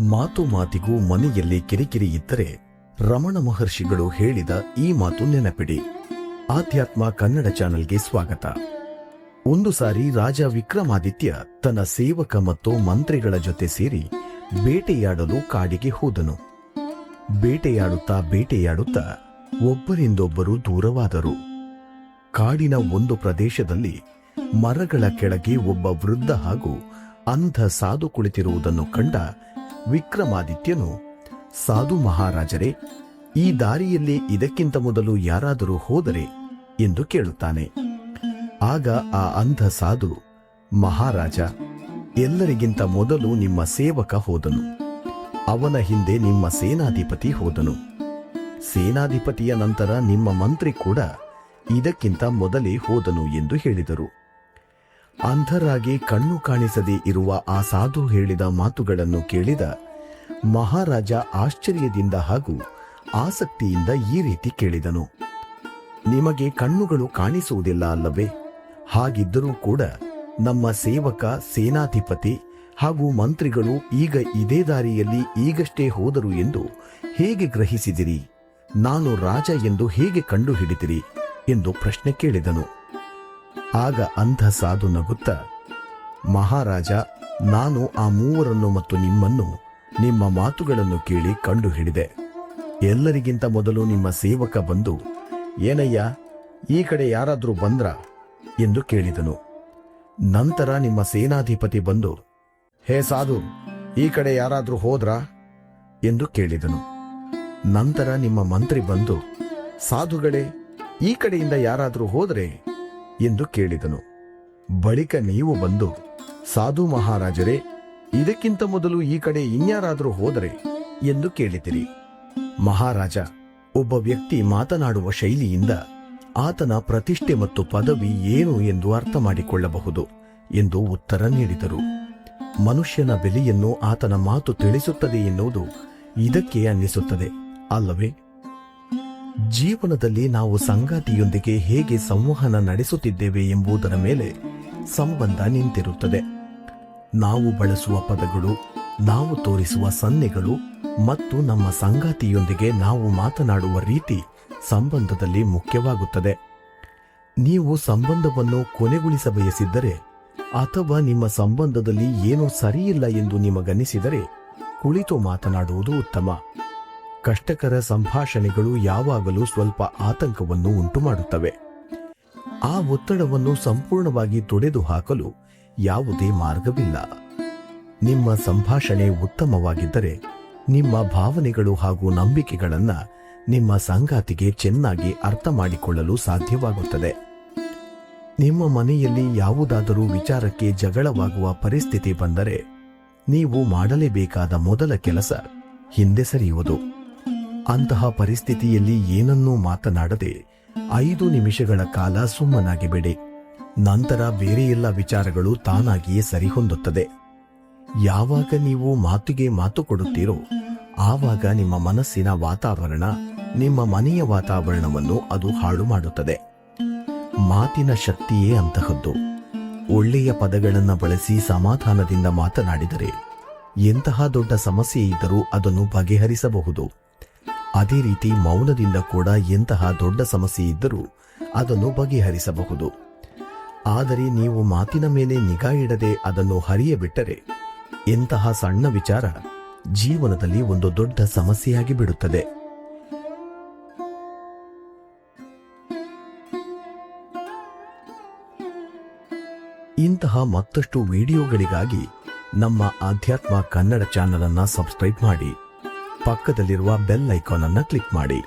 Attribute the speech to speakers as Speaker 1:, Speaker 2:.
Speaker 1: ಮಾತು ಮಾತಿಗೂ ಮನೆಯಲ್ಲಿ ಕಿರಿಕಿರಿ ಇದ್ದರೆ ರಮಣ ಮಹರ್ಷಿಗಳು ಹೇಳಿದ ಈ ಮಾತು ನೆನಪಿಡಿ. ಆಧ್ಯಾತ್ಮ ಕನ್ನಡ ಚಾನೆಲ್ಗೆ ಸ್ವಾಗತ. ಒಂದು ಸಾರಿ ರಾಜ ವಿಕ್ರಮಾದಿತ್ಯ ತನ್ನ ಸೇವಕ ಮತ್ತು ಮಂತ್ರಿಗಳ ಜೊತೆ ಸೇರಿ ಬೇಟೆಯಾಡಲು ಕಾಡಿಗೆ ಹೋದನು. ಬೇಟೆಯಾಡುತ್ತಾ ಬೇಟೆಯಾಡುತ್ತಾ ಒಬ್ಬರಿಂದೊಬ್ಬರು ದೂರವಾದರು. ಕಾಡಿನ ಒಂದು ಪ್ರದೇಶದಲ್ಲಿ ಮರಗಳ ಕೆಳಗೆ ಒಬ್ಬ ವೃದ್ಧ ಹಾಗೂ ಅಂಧ ಸಾಧು ಕುಳಿತಿರುವುದನ್ನು ಕಂಡ ವಿಕ್ರಮಾದಿತ್ಯನು, ಸಾಧು ಮಹಾರಾಜರೇ, ಈ ದಾರಿಯಲ್ಲಿ ಇದಕ್ಕಿಂತ ಮೊದಲು ಯಾರಾದರೂ ಹೋದರೆ? ಎಂದು ಕೇಳುತ್ತಾನೆ. ಆಗ ಆ ಅಂಧ ಸಾಧು, ಮಹಾರಾಜ, ಎಲ್ಲರಿಗಿಂತ ಮೊದಲು ನಿಮ್ಮ ಸೇವಕ ಹೋದನು. ಅವನ ಹಿಂದೆ ನಿಮ್ಮ ಸೇನಾಧಿಪತಿ ಹೋದನು. ಸೇನಾಧಿಪತಿಯ ನಂತರ ನಿಮ್ಮ ಮಂತ್ರಿ ಕೂಡ ಇದಕ್ಕಿಂತ ಮೊದಲೇ ಹೋದನು ಎಂದು ಹೇಳಿದರು. ಅಂಧರಾಗಿ ಕಣ್ಣು ಕಾಣಿಸದೆ ಇರುವ ಆ ಸಾಧು ಹೇಳಿದ ಮಾತುಗಳನ್ನು ಕೇಳಿದ ಮಹಾರಾಜ ಆಶ್ಚರ್ಯದಿಂದ ಹಾಗೂ ಆಸಕ್ತಿಯಿಂದ ಈ ರೀತಿ ಕೇಳಿದನು. ನಿಮಗೆ ಕಣ್ಣುಗಳು ಕಾಣಿಸುವುದಿಲ್ಲ ಅಲ್ಲವೇ? ಹಾಗಿದ್ದರೂ ಕೂಡ ನಮ್ಮ ಸೇವಕ, ಸೇನಾಧಿಪತಿ ಹಾಗೂ ಮಂತ್ರಿಗಳು ಈಗ ಇದೇ ದಾರಿಯಲ್ಲಿ ಈಗಷ್ಟೇ ಹೋದರು ಎಂದು ಹೇಗೆ ಗ್ರಹಿಸಿದಿರಿ? ನಾನು ರಾಜ ಎಂದು ಹೇಗೆ ಕಂಡುಹಿಡಿದಿರಿ? ಎಂದು ಪ್ರಶ್ನೆ ಕೇಳಿದನು. ಆಗ ಅಂಧ ಸಾಧು ನಗುತ್ತ, ಮಹಾರಾಜ, ನಾನು ಆ ಮೂವರನ್ನು ಮತ್ತು ನಿಮ್ಮನ್ನು, ನಿಮ್ಮ ಮಾತುಗಳನ್ನು ಕೇಳಿ ಕಂಡುಹಿಡಿದೆ. ಎಲ್ಲರಿಗಿಂತ ಮೊದಲು ನಿಮ್ಮ ಸೇವಕ ಬಂದು, ಏನಯ್ಯ, ಈ ಕಡೆ ಯಾರಾದರೂ ಬಂದ್ರ? ಎಂದು ಕೇಳಿದನು. ನಂತರ ನಿಮ್ಮ ಸೇನಾಧಿಪತಿ ಬಂದು, ಹೇ ಸಾಧು, ಈ ಕಡೆ ಯಾರಾದರೂ ಹೋದ್ರಾ? ಎಂದು ಕೇಳಿದನು. ನಂತರ ನಿಮ್ಮ ಮಂತ್ರಿ ಬಂದು, ಸಾಧುಗಳೇ, ಈ ಕಡೆಯಿಂದ ಯಾರಾದರೂ ಹೋದರೆ ಎಂದು ಕೇಳಿದನು. ಬಳಿಕ ನೀವು ಬಂದು, ಸಾಧು ಮಹಾರಾಜರೇ, ಇದಕ್ಕಿಂತ ಮೊದಲು ಈ ಕಡೆ ಇನ್ಯಾರಾದರೂ ಹೋದರೆ? ಎಂದು ಕೇಳಿದಿರಿ. ಮಹಾರಾಜ, ಒಬ್ಬ ವ್ಯಕ್ತಿ ಮಾತನಾಡುವ ಶೈಲಿಯಿಂದ ಆತನ ಪ್ರತಿಷ್ಠೆ ಮತ್ತು ಪದವಿ ಏನು ಎಂದು ಅರ್ಥ ಮಾಡಿಕೊಳ್ಳಬಹುದು ಎಂದು ಉತ್ತರ ನೀಡಿದರು. ಮನುಷ್ಯನ ಬೆಲೆಯನ್ನು ಆತನ ಮಾತು ತಿಳಿಸುತ್ತದೆ ಎನ್ನುವುದು ಇದಕ್ಕೆ ಅನ್ನಿಸುತ್ತದೆ, ಅಲ್ಲವೇ? ಜೀವನದಲ್ಲಿ ನಾವು ಸಂಗಾತಿಯೊಂದಿಗೆ ಹೇಗೆ ಸಂವಹನ ನಡೆಸುತ್ತಿದ್ದೇವೆ ಎಂಬುದರ ಮೇಲೆ ಸಂಬಂಧ ನಿಂತಿರುತ್ತದೆ. ನಾವು ಬಳಸುವ ಪದಗಳು, ನಾವು ತೋರಿಸುವ ಸನ್ನೆಗಳು ಮತ್ತು ನಮ್ಮ ಸಂಗಾತಿಯೊಂದಿಗೆ ನಾವು ಮಾತನಾಡುವ ರೀತಿ ಸಂಬಂಧದಲ್ಲಿ ಮುಖ್ಯವಾಗುತ್ತದೆ. ನೀವು ಸಂಬಂಧವನ್ನು ಕೊನೆಗೊಳಿಸಬಯಸಿದ್ದರೆ ಅಥವಾ ನಿಮ್ಮ ಸಂಬಂಧದಲ್ಲಿ ಏನೋ ಸರಿಯಿಲ್ಲ ಎಂದು ನಿಮಗನ್ನಿಸಿದರೆ ಕುಳಿತು ಮಾತನಾಡುವುದು ಉತ್ತಮ. ಕಷ್ಟಕರ ಸಂಭಾಷಣೆಗಳು ಯಾವಾಗಲೂ ಸ್ವಲ್ಪ ಆತಂಕವನ್ನು ಉಂಟುಮಾಡುತ್ತವೆ. ಆ ಒತ್ತಡವನ್ನು ಸಂಪೂರ್ಣವಾಗಿ ತೊಡೆದು ಹಾಕಲು ಯಾವುದೇ ಮಾರ್ಗವಿಲ್ಲ. ನಿಮ್ಮ ಸಂಭಾಷಣೆ ಉತ್ತಮವಾಗಿದ್ದರೆ ನಿಮ್ಮ ಭಾವನೆಗಳು ಹಾಗೂ ನಂಬಿಕೆಗಳನ್ನು ನಿಮ್ಮ ಸಂಗಾತಿಗೆ ಚೆನ್ನಾಗಿ ಅರ್ಥ ಮಾಡಿಕೊಳ್ಳಲು ಸಾಧ್ಯವಾಗುತ್ತದೆ. ನಿಮ್ಮ ಮನೆಯಲ್ಲಿ ಯಾವುದಾದರೂ ವಿಚಾರಕ್ಕೆ ಜಗಳವಾಗುವ ಪರಿಸ್ಥಿತಿ ಬಂದರೆ ನೀವು ಮಾಡಲೇಬೇಕಾದ ಮೊದಲ ಕೆಲಸ ಹಿಂದೆ ಸರಿಯುವುದು. ಅಂತಹ ಪರಿಸ್ಥಿತಿಯಲ್ಲಿ ಏನನ್ನೂ ಮಾತನಾಡದೆ ಐದು ನಿಮಿಷಗಳ ಕಾಲ ಸುಮ್ಮನಾಗಿ ಬಿಡಿ ನಂತರ ಬೇರೆ ಎಲ್ಲ ವಿಚಾರಗಳು ತಾನಾಗಿಯೇ ಸರಿಹೊಂದುತ್ತದೆ. ಯಾವಾಗ ನೀವು ಮಾತಿಗೆ ಮಾತು ಕೊಡುತ್ತೀರೋ, ಆವಾಗ ನಿಮ್ಮ ಮನಸ್ಸಿನ ವಾತಾವರಣ, ನಿಮ್ಮ ಮನೆಯ ವಾತಾವರಣವನ್ನು ಅದು ಹಾಳು ಮಾಡುತ್ತದೆ. ಮಾತಿನ ಶಕ್ತಿಯೇ ಅಂತಹದ್ದು. ಒಳ್ಳೆಯ ಪದಗಳನ್ನು ಬಳಸಿ ಸಮಾಧಾನದಿಂದ ಮಾತನಾಡಿದರೆ, ಎಂತಹ ದೊಡ್ಡ ಸಮಸ್ಯೆ ಇದ್ದರೂ ಅದನ್ನು ಬಗೆಹರಿಸಬಹುದು. ಅದೇ ರೀತಿ ಮೌನದಿಂದ ಕೂಡ ಎಂತಹ ದೊಡ್ಡ ಸಮಸ್ಯೆ ಇದ್ದರೂ ಅದನ್ನು ಬಗೆಹರಿಸಬಹುದು. ಆದರೆ ನೀವು ಮಾತಿನ ಮೇಲೆ ನಿಗಾ ಇಡದೆ ಅದನ್ನು ಹರಿಯಬಿಟ್ಟರೆ ಎಂತಹ ಸಣ್ಣ ವಿಚಾರ ಜೀವನದಲ್ಲಿ ಒಂದು ದೊಡ್ಡ ಸಮಸ್ಯೆಯಾಗಿ ಬಿಡುತ್ತದೆ. ಇಂತಹ ಮತ್ತಷ್ಟು ವಿಡಿಯೋಗಳಿಗಾಗಿ ನಮ್ಮ ಆಧ್ಯಾತ್ಮ ಕನ್ನಡ ಚಾನಲ್ ಅನ್ನ ಸಬ್ಸ್ಕ್ರೈಬ್ ಮಾಡಿ. ಪಕ್ಕದಲ್ಲಿರುವ ಬೆಲ್ ಐಕಾನ್ ಅನ್ನು ಕ್ಲಿಕ್ ಮಾಡಿ.